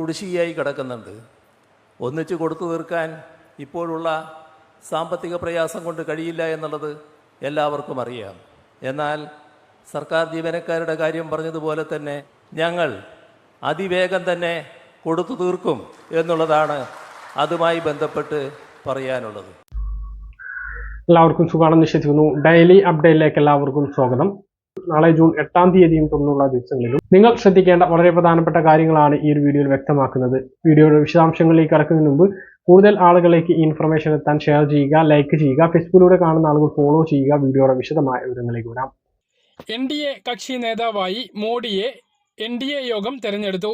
കുടിശ്ശികയായി കിടക്കുന്നുണ്ട്. ഒന്നിച്ച് കൊടുത്തു തീർക്കാൻ ഇപ്പോഴുള്ള സാമ്പത്തിക പ്രയാസം കൊണ്ട് കഴിയില്ല എന്നുള്ളത് എല്ലാവർക്കും അറിയാം. എന്നാൽ സർക്കാർ ജീവനക്കാരുടെ കാര്യം പറഞ്ഞതുപോലെ തന്നെ ഞങ്ങൾ അതിവേഗം തന്നെ കൊടുത്തു തീർക്കും എന്നുള്ളതാണ് അതുമായി ബന്ധപ്പെട്ട് പറയാനുള്ളത്. എല്ലാവർക്കും സുഖമാണെന്ന് വിശ്വസിക്കുന്നു. ഡെയിലി അപ്ഡേറ്റിലേക്ക് എല്ലാവർക്കും സ്വാഗതം. നാളെ ജൂൺ എട്ടാം തീയതിയും തുടർന്നുള്ള ദിവസങ്ങളിലും. നിങ്ങൾ ശ്രദ്ധിക്കേണ്ട വളരെ പ്രധാനപ്പെട്ട കാര്യങ്ങളാണ് ഈ ഒരു വീഡിയോയിൽ വ്യക്തമാക്കുന്നത്. വീഡിയോയുടെ വിശദാംശങ്ങളിലേക്ക് കടക്കുന്നതിന് മുമ്പ് കൂടുതൽ ആളുകളിലേക്ക് ഇൻഫർമേഷൻ എത്താൻ ഷെയർ ചെയ്യുക ലൈക്ക് ചെയ്യുക ഫേസ്ബുക്കിലൂടെ കാണുന്ന ആളുകൾ ഫോളോ ചെയ്യുക വീഡിയോയുടെ വിശദമായ വിവരങ്ങളിലേക്ക് വരാം. എൻ ഡി എ കക്ഷി നേതാവായി മോഡിയെ എൻ ഡി എ യോഗം തെരഞ്ഞെടുത്തു.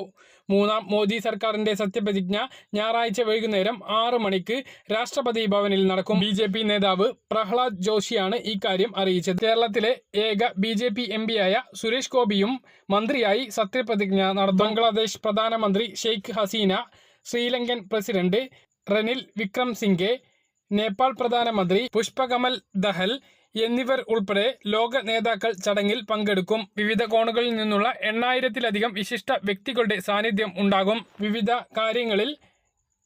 മൂന്നാം മോദി സർക്കാരിന്റെ സത്യപ്രതിജ്ഞ ഞായറാഴ്ച വൈകുന്നേരം ആറ് മണിക്ക് രാഷ്ട്രപതി ഭവനിൽ നടക്കും. ബി ജെ പി നേതാവ് പ്രഹ്ലാദ് ജോഷിയാണ് ഇക്കാര്യം അറിയിച്ചത്. കേരളത്തിലെ ഏക ബി ജെ പി എം പിയായ സുരേഷ് ഗോപിയും മന്ത്രിയായി സത്യപ്രതിജ്ഞ നടത്തും. ബംഗ്ലാദേശ് പ്രധാനമന്ത്രി ഷെയ്ഖ് ഹസീന ശ്രീലങ്കൻ പ്രസിഡന്റ് റനിൽ വിക്രം സിംഗെ നേപ്പാൾ പ്രധാനമന്ത്രി പുഷ്പകമൽ ദഹൽ എന്നിവർ ഉൾപ്പെടെ ലോക നേതാക്കൾ ചടങ്ങിൽ പങ്കെടുക്കും. വിവിധ കോണുകളിൽ നിന്നുള്ള എണ്ണായിരത്തിലധികം വിശിഷ്ട വ്യക്തികളുടെ സാന്നിധ്യം ഉണ്ടാകും. വിവിധ കാര്യങ്ങളിൽ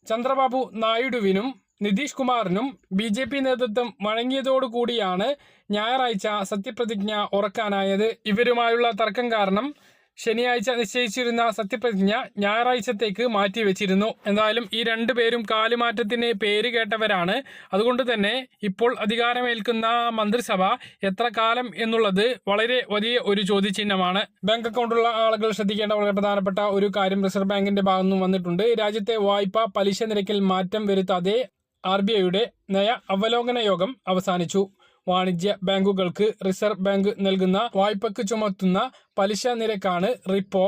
ചന്ദ്രബാബു നായിഡുവിനും നിതീഷ് കുമാറിനും ബി ജെ പി നേതൃത്വം വഴങ്ങിയതോടുകൂടിയാണ് ഞായറാഴ്ച സത്യപ്രതിജ്ഞ ഉറക്കാനായത്. ഇവരുമായുള്ള തർക്കം കാരണം ശനിയാഴ്ച നിശ്ചയിച്ചിരുന്ന സത്യപ്രതിജ്ഞ ഞായറാഴ്ചത്തേക്ക് മാറ്റിവെച്ചിരുന്നു. എന്തായാലും ഈ രണ്ടു പേരും കാലുമാറ്റത്തിന് പേര് കേട്ടവരാണ്. അതുകൊണ്ട് തന്നെ ഇപ്പോൾ അധികാരമേൽക്കുന്ന മന്ത്രിസഭ എത്ര കാലം എന്നുള്ളത് വളരെ വലിയ ഒരു ചോദ്യചിഹ്നമാണ്. ബാങ്ക് അക്കൗണ്ടുള്ള ആളുകൾ ശ്രദ്ധിക്കേണ്ട വളരെ പ്രധാനപ്പെട്ട ഒരു കാര്യം റിസർവ് ബാങ്കിന്റെ ഭാഗത്തു നിന്നും വന്നിട്ടുണ്ട്. രാജ്യത്തെ വായ്പ പലിശ നിരക്കിൽ മാറ്റം വരുത്താതെ ആർ ബി ഐയുടെ നയ അവലോകന യോഗം അവസാനിച്ചു. വാണിജ്യ ബാങ്കുകൾക്ക് റിസർവ് ബാങ്ക് നൽകുന്ന വായ്പക്ക് ചുമത്തുന്ന പലിശ നിരക്കാണ് റിപ്പോ.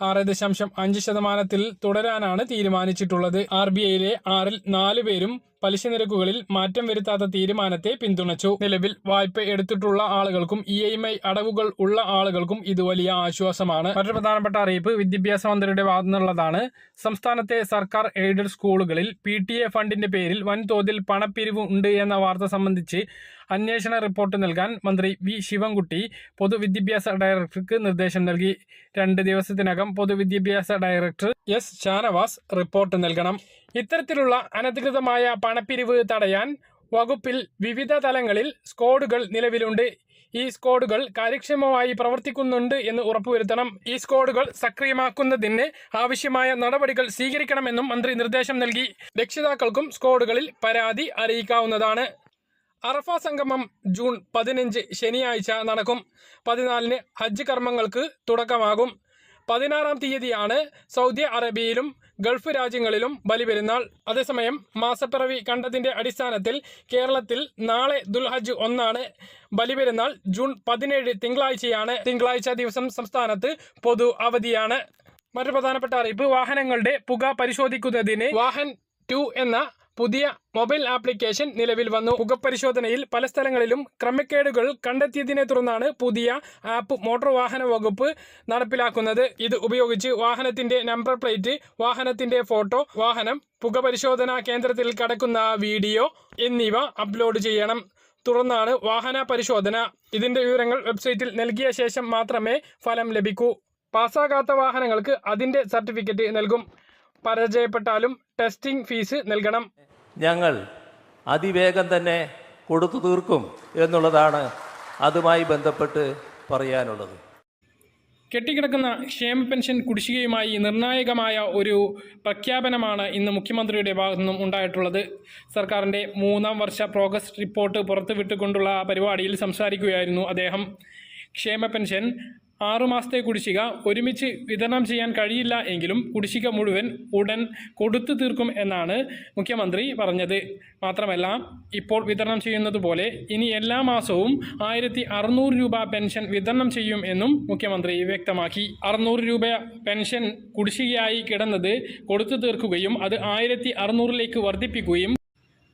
ആറ് ദശാംശം അഞ്ച് ശതമാനത്തിൽ തുടരാനാണ് തീരുമാനിച്ചിട്ടുള്ളത്. ആർ ബി ഐയിലെ ആറിൽ നാല് പേരും പലിശ നിരക്കുകളിൽ മാറ്റം വരുത്താത്ത തീരുമാനത്തെ പിന്തുണച്ചു. നിലവിൽ വായ്പ എടുത്തിട്ടുള്ള ആളുകൾക്കും ഇ എം ഐ അടവുകൾ ഉള്ള ആളുകൾക്കും ഇത് വലിയ ആശ്വാസമാണ്. മറ്റൊരു പ്രധാനപ്പെട്ട അറിയിപ്പ് വിദ്യാഭ്യാസ മന്ത്രിയുടെ ഭാഗത്തു നിന്നുള്ളതാണ് സംസ്ഥാനത്തെ സർക്കാർ എയ്ഡഡ് സ്കൂളുകളിൽ പി ടി എ ഫണ്ടിന്റെ പേരിൽ വൻതോതിൽ പണപ്പിരിവ് ഉണ്ട് എന്ന വാർത്ത സംബന്ധിച്ച് അന്വേഷണ റിപ്പോർട്ട് നൽകാൻ മന്ത്രി വി ശിവൻകുട്ടി പൊതുവിദ്യാഭ്യാസ ഡയറക്ടർക്ക് നിർദ്ദേശം നൽകി. രണ്ട് ദിവസത്തിനകം പൊതുവിദ്യാഭ്യാസ ഡയറക്ടർ എസ് ഷാനവാസ് റിപ്പോർട്ട് നൽകണം. ഇത്തരത്തിലുള്ള അനധികൃതമായ പണപ്പിരിവ് തടയാൻ വകുപ്പിൽ വിവിധ തലങ്ങളിൽ സ്കോഡുകൾ നിലവിലുണ്ട്. ഈ സ്കോഡുകൾ കാര്യക്ഷമമായി പ്രവർത്തിക്കുന്നുണ്ട് എന്ന് ഉറപ്പുവരുത്തണം. ഈ സ്കോഡുകൾ സക്രിയമാക്കുന്നതിന് ആവശ്യമായ നടപടികൾ സ്വീകരിക്കണമെന്നും മന്ത്രി നിർദ്ദേശം നൽകി. രക്ഷിതാക്കൾക്കും സ്കോഡുകളിൽ പരാതി അറിയിക്കാവുന്നതാണ്. അറഫ സംഗമം ജൂൺ പതിനഞ്ച് ശനിയാഴ്ച നടക്കും. പതിനാലിന് ഹജ്ജ് കർമ്മങ്ങൾക്ക് തുടക്കമാകും. പതിനാറാം തീയതിയാണ് സൗദി അറേബ്യയിലും ഗൾഫ് രാജ്യങ്ങളിലും ബലിപെരുന്നാൾ. അതേസമയം മാസപ്പിറവി കണ്ടതിന്റെ അടിസ്ഥാനത്തിൽ കേരളത്തിൽ നാളെ ദുൽഹജ് ഒന്നാണ്. ബലിപെരുന്നാൾ ജൂൺ പതിനേഴ് തിങ്കളാഴ്ചയാണ്. തിങ്കളാഴ്ച ദിവസം സംസ്ഥാനത്ത് പൊതു അവധിയാണ്. മറ്റൊരു പ്രധാനപ്പെട്ട അറിയിപ്പ് വാഹനങ്ങളുടെ പുക പരിശോധിക്കുന്നതിന് വാഹൻ ടു എന്ന പുതിയ മൊബൈൽ ആപ്ലിക്കേഷൻ നിലവിൽ വന്നു. പുകപരിശോധനയിൽ പല സ്ഥലങ്ങളിലും ക്രമക്കേടുകൾ കണ്ടെത്തിയതിനെ തുടർന്നാണ് പുതിയ ആപ്പ് മോട്ടോർ വാഹന വകുപ്പ് നടപ്പിലാക്കുന്നത്. ഇത് ഉപയോഗിച്ച് വാഹനത്തിന്റെ നമ്പർ പ്ലേറ്റ് വാഹനത്തിന്റെ ഫോട്ടോ വാഹനം പുകപരിശോധനാ കേന്ദ്രത്തിൽ കടക്കുന്ന വീഡിയോ എന്നിവ അപ്ലോഡ് ചെയ്യണം. തുടർന്നാണ് വാഹന പരിശോധന. ഇതിന്റെ വിവരങ്ങൾ വെബ്സൈറ്റിൽ നൽകിയ ശേഷം മാത്രമേ ഫലം ലഭിക്കൂ. പാസ്സാകാത്ത വാഹനങ്ങൾക്ക് അതിന്റെ സർട്ടിഫിക്കറ്റ് നൽകും. പരാജയപ്പെട്ടാലും ടെസ്റ്റിംഗ് ഫീസ് നൽകണം. ഞങ്ങൾ അതിവേഗം തന്നെ കൊടുത്തു തീർക്കും എന്നുള്ളതാണ് അതുമായി ബന്ധപ്പെട്ട് പറയാനുള്ളത്. കെട്ടിക്കിടക്കുന്ന ക്ഷേമ പെൻഷൻ കുടിശ്ശികയുമായി നിർണായകമായ ഒരു പ്രഖ്യാപനമാണ് ഇന്ന് മുഖ്യമന്ത്രിയുടെ ഭാഗത്തു നിന്നും ഉണ്ടായിട്ടുള്ളത്. സർക്കാരിന്റെ മൂന്നാം വർഷ പ്രോഗ്രസ് റിപ്പോർട്ട് പുറത്തുവിട്ടുകൊണ്ടുള്ള പരിപാടിയിൽ സംസാരിക്കുകയായിരുന്നു അദ്ദേഹം. ക്ഷേമ പെൻഷൻ ആറുമാസത്തെ കുടിശ്ശിക ഒരുമിച്ച് വിതരണം ചെയ്യാൻ കഴിയില്ല എങ്കിലും കുടിശ്ശിക മുഴുവൻ ഉടൻ കൊടുത്തു തീർക്കും എന്നാണ് മുഖ്യമന്ത്രി പറഞ്ഞത്. മാത്രമല്ല ഇപ്പോൾ വിതരണം ചെയ്യുന്നത് പോലെ ഇനി എല്ലാ മാസവും ആയിരത്തി രൂപ പെൻഷൻ വിതരണം ചെയ്യും എന്നും മുഖ്യമന്ത്രി വ്യക്തമാക്കി. അറുന്നൂറ് രൂപ പെൻഷൻ കുടിശ്ശികയായി കിടന്നത് കൊടുത്തു തീർക്കുകയും അത് ആയിരത്തി അറുന്നൂറിലേക്ക് വർദ്ധിപ്പിക്കുകയും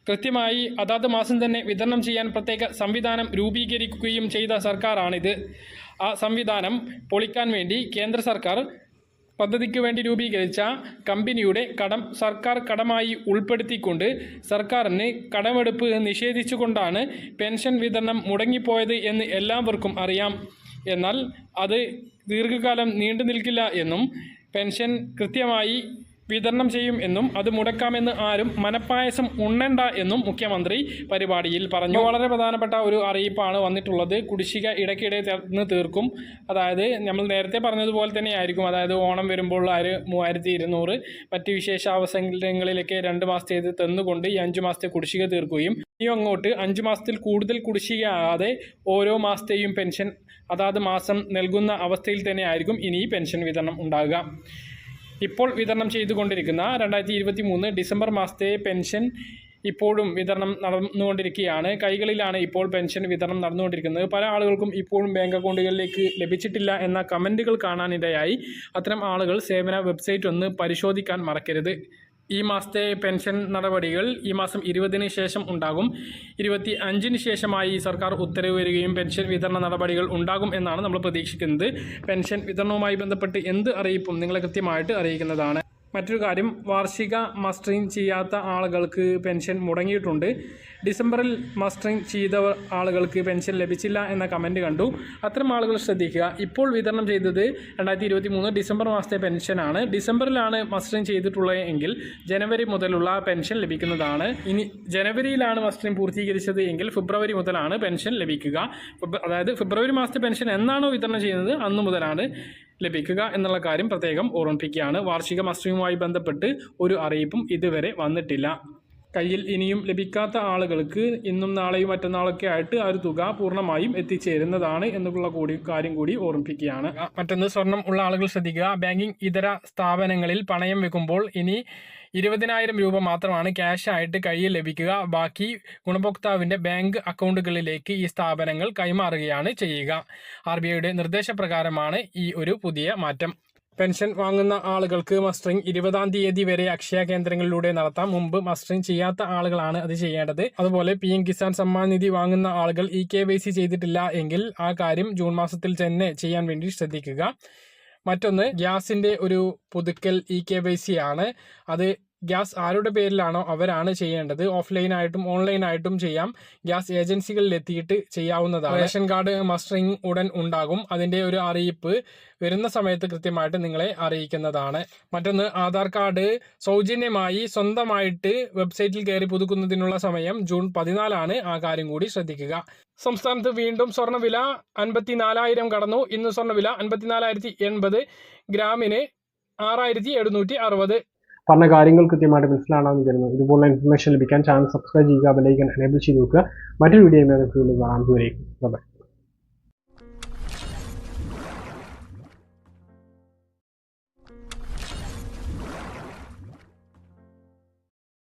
കൃത്യമായി അതാത് മാസം തന്നെ വിതരണം ചെയ്യാൻ പ്രത്യേക സംവിധാനം രൂപീകരിക്കുകയും ചെയ്ത സർക്കാരാണിത്. ആ സംവിധാനം പൊളിക്കാൻ വേണ്ടി കേന്ദ്ര സർക്കാർ പദ്ധതിക്ക് വേണ്ടി രൂപീകരിച്ച കമ്പനിയുടെ കടം സർക്കാർ കടമായി ഉൾപ്പെടുത്തിക്കൊണ്ട് സർക്കാരിന് കടമെടുപ്പ് നിഷേധിച്ചുകൊണ്ടാണ് പെൻഷൻ വിതരണം മുടങ്ങിപ്പോയത് എന്ന് എല്ലാവർക്കും അറിയാം. എന്നാൽ അത് ദീർഘകാലം നീണ്ടു നിൽക്കില്ല എന്നും പെൻഷൻ കൃത്യമായി വിതരണം ചെയ്യും എന്നും അത് മുടക്കാമെന്ന് ആരും മനപ്പായസം ഉണ്ണണ്ട എന്നും മുഖ്യമന്ത്രി പരിപാടിയിൽ പറഞ്ഞു. വളരെ പ്രധാനപ്പെട്ട ഒരു അറിയിപ്പാണ് വന്നിട്ടുള്ളത്. കുടിശ്ശിക ഇടയ്ക്കിടെ തന്ന് തീർക്കും. അതായത് നമ്മൾ നേരത്തെ പറഞ്ഞതുപോലെ തന്നെ ആയിരിക്കും അതായത് ഓണം വരുമ്പോൾ ആര് മൂവായിരത്തി ഇരുന്നൂറ് മറ്റ് വിശേഷ അവസരങ്ങളിലൊക്കെ രണ്ട് മാസത്തേത് തന്നുകൊണ്ട് ഈ അഞ്ച് മാസത്തെ കുടിശ്ശിക തീർക്കുകയും ഇനി അങ്ങോട്ട് അഞ്ച് മാസത്തിൽ കൂടുതൽ കുടിശ്ശിക ആകാതെ ഓരോ മാസത്തെയും പെൻഷൻ അതാത് മാസം നൽകുന്ന അവസ്ഥയിൽ തന്നെ ആയിരിക്കും ഇനി പെൻഷൻ വിതരണം ഉണ്ടാകുക. ഇപ്പോൾ വിതരണം ചെയ്തുകൊണ്ടിരിക്കുന്ന രണ്ടായിരത്തി ഇരുപത്തി മൂന്ന് ഡിസംബർ മാസത്തെ പെൻഷൻ ഇപ്പോഴും വിതരണം നടന്നുകൊണ്ടിരിക്കുകയാണ്. കൈകളിലാണ് ഇപ്പോൾ പെൻഷൻ വിതരണം നടന്നുകൊണ്ടിരിക്കുന്നത്. പല ആളുകൾക്കും ഇപ്പോഴും ബാങ്ക് അക്കൗണ്ടുകളിലേക്ക് ലഭിച്ചിട്ടില്ല എന്ന കമന്റുകൾ കാണാനിടയായി. അത്തരം ആളുകൾ സേവന വെബ്സൈറ്റ് ഒന്ന് പരിശോധിക്കാൻ മറക്കരുത്. ഈ മാസത്തെ പെൻഷൻ നടപടികൾ ഈ മാസം ഇരുപതിന് ശേഷം ഉണ്ടാകും. ഇരുപത്തി അഞ്ചിന് ശേഷമായി സർക്കാർ ഉത്തരവ് വരികയും പെൻഷൻ വിതരണ നടപടികൾ ഉണ്ടാകും എന്നാണ് നമ്മൾ പ്രതീക്ഷിക്കുന്നത്. പെൻഷൻ വിതരണവുമായി ബന്ധപ്പെട്ട് എന്ത് അറിയിപ്പും നിങ്ങളെ കൃത്യമായിട്ട് അറിയിക്കുന്നതാണ്. മറ്റൊരു കാര്യം വാർഷിക മസ്റ്ററിങ് ചെയ്യാത്ത ആളുകൾക്ക് പെൻഷൻ മുടങ്ങിയിട്ടുണ്ട്. ഡിസംബറിൽ മസ്റ്ററിങ് ചെയ്ത ആളുകൾക്ക് പെൻഷൻ ലഭിച്ചില്ല എന്ന കമന്റ് കണ്ടു. അത്തരം ആളുകൾ ശ്രദ്ധിക്കുക. ഇപ്പോൾ വിതരണം ചെയ്തത് രണ്ടായിരത്തി ഇരുപത്തി മൂന്ന് ഡിസംബർ മാസത്തെ പെൻഷനാണ്. ഡിസംബറിലാണ് മസ്റ്ററിങ് ചെയ്തിട്ടുള്ളത് എങ്കിൽ ജനുവരി മുതലുള്ള പെൻഷൻ ലഭിക്കുന്നതാണ്. ഇനി ജനുവരിയിലാണ് മസ്റ്ററിങ് പൂർത്തീകരിച്ചത് എങ്കിൽ ഫെബ്രുവരി മുതലാണ് പെൻഷൻ ലഭിക്കുക. അതായത് ഫെബ്രുവരി മാസത്തെ പെൻഷൻ എന്നാണോ വിതരണം ചെയ്യുന്നത്? അന്ന് മുതലാണ്. ലഭിക്കുക എന്നുള്ള കാര്യം പ്രത്യേകം ഓർമ്മിപ്പിക്കുകയാണ്. വാർഷിക മസ്റ്ററിങ്ങുമായി ബന്ധപ്പെട്ട് ഒരു അറിയിപ്പും ഇതുവരെ വന്നിട്ടില്ല. കയ്യിൽ ഇനിയും ലഭിക്കാത്ത ആളുകൾക്ക് ഇന്നും നാളെയും മറ്റന്നാളൊക്കെ ആയിട്ട് ആ ഒരു തുക പൂർണമായും എത്തിച്ചേരുന്നതാണ് എന്നുള്ള കൂടി കാര്യം കൂടി ഓർമ്മിപ്പിക്കുകയാണ്. മറ്റൊന്ന് സ്വർണം ഉള്ള ആളുകൾ ശ്രദ്ധിക്കുക. ബാങ്കിങ് ഇതര സ്ഥാപനങ്ങളിൽ പണയം വെക്കുമ്പോൾ ഇനി ഇരുപതിനായിരം രൂപ മാത്രമാണ് ക്യാഷ് ആയിട്ട് കയ്യിൽ ലഭിക്കുക. ബാക്കി ഗുണഭോക്താവിന്റെ ബാങ്ക് അക്കൗണ്ടുകളിലേക്ക് ഈ സ്ഥാപനങ്ങൾ കൈമാറുകയാണ് ചെയ്യുക. ആർ ബി ഐയുടെ നിർദ്ദേശപ്രകാരമാണ് ഈ ഒരു പുതിയ മാറ്റം. പെൻഷൻ വാങ്ങുന്ന ആളുകൾക്ക് മസ്റ്ററിംഗ് ഇരുപതാം തീയതി വരെ അക്ഷയ കേന്ദ്രങ്ങളിലൂടെ നടത്താം. മുമ്പ് മസ്റ്ററിംഗ് ചെയ്യാത്ത ആളുകളാണ് അത് ചെയ്യേണ്ടത്. അതുപോലെ പി എം കിസാൻ സമ്മാൻ നിധി വാങ്ങുന്ന ആളുകൾ ഇ കെ വൈ സി ചെയ്തിട്ടില്ല എങ്കിൽ ആ കാര്യം ജൂൺ മാസത്തിൽ തന്നെ ചെയ്യാൻ വേണ്ടി ശ്രദ്ധിക്കുക. മറ്റൊന്ന് ഗ്യാസിന്റെ ഒരു പുതുക്കൽ ഇ കെ വൈ സി ആണ്. അത് ഗ്യാസ് ആരുടെ പേരിലാണോ അവരാണ് ചെയ്യേണ്ടത്. ഓഫ്ലൈൻ ആയിട്ടും ഓൺലൈൻ ആയിട്ടും ചെയ്യാം. ഗ്യാസ് ഏജൻസികളിൽ എത്തിയിട്ട് ചെയ്യാവുന്നതാണ് റേഷൻ കാർഡ് മസ്റ്ററിംഗ് ഉടൻ ഉണ്ടാകും. അതിന്റെ ഒരു അറിയിപ്പ് വരുന്ന സമയത്ത് കൃത്യമായിട്ട് നിങ്ങളെ അറിയിക്കുന്നതാണ്. മറ്റൊന്ന് ആധാർ കാർഡ് സൗജന്യമായി സ്വന്തമായിട്ട് വെബ്സൈറ്റിൽ കയറി പുതുക്കുന്നതിനുള്ള സമയം ജൂൺ പതിനാലാണ്. ആ കാര്യം കൂടി ശ്രദ്ധിക്കുക. സംസ്ഥാനത്ത് വീണ്ടും സ്വർണവില അൻപത്തിനാലായിരം കടന്നു. ഇന്ന് സ്വർണവില അൻപത്തിനാലായിരത്തി എൺപത്. ഗ്രാമിന് ആറായിരത്തി എഴുന്നൂറ്റി അറുപത്. പറഞ്ഞ കാര്യങ്ങൾ കൃത്യമായിട്ട് മനസ്സിലാണെന്ന് കരുതുന്നു ഇതുപോലുള്ള ഇൻഫർമേഷൻ ലഭിക്കാൻ ചാനൽ സബ്സ്ക്രൈബ് ചെയ്യുക ബെലൈക്കൻ എനേബിൾ ചെയ്ത് നോക്കുക മറ്റൊരു വീഡിയോ വീണ്ടും കാണാം. ദൂരേക്കും ബൈ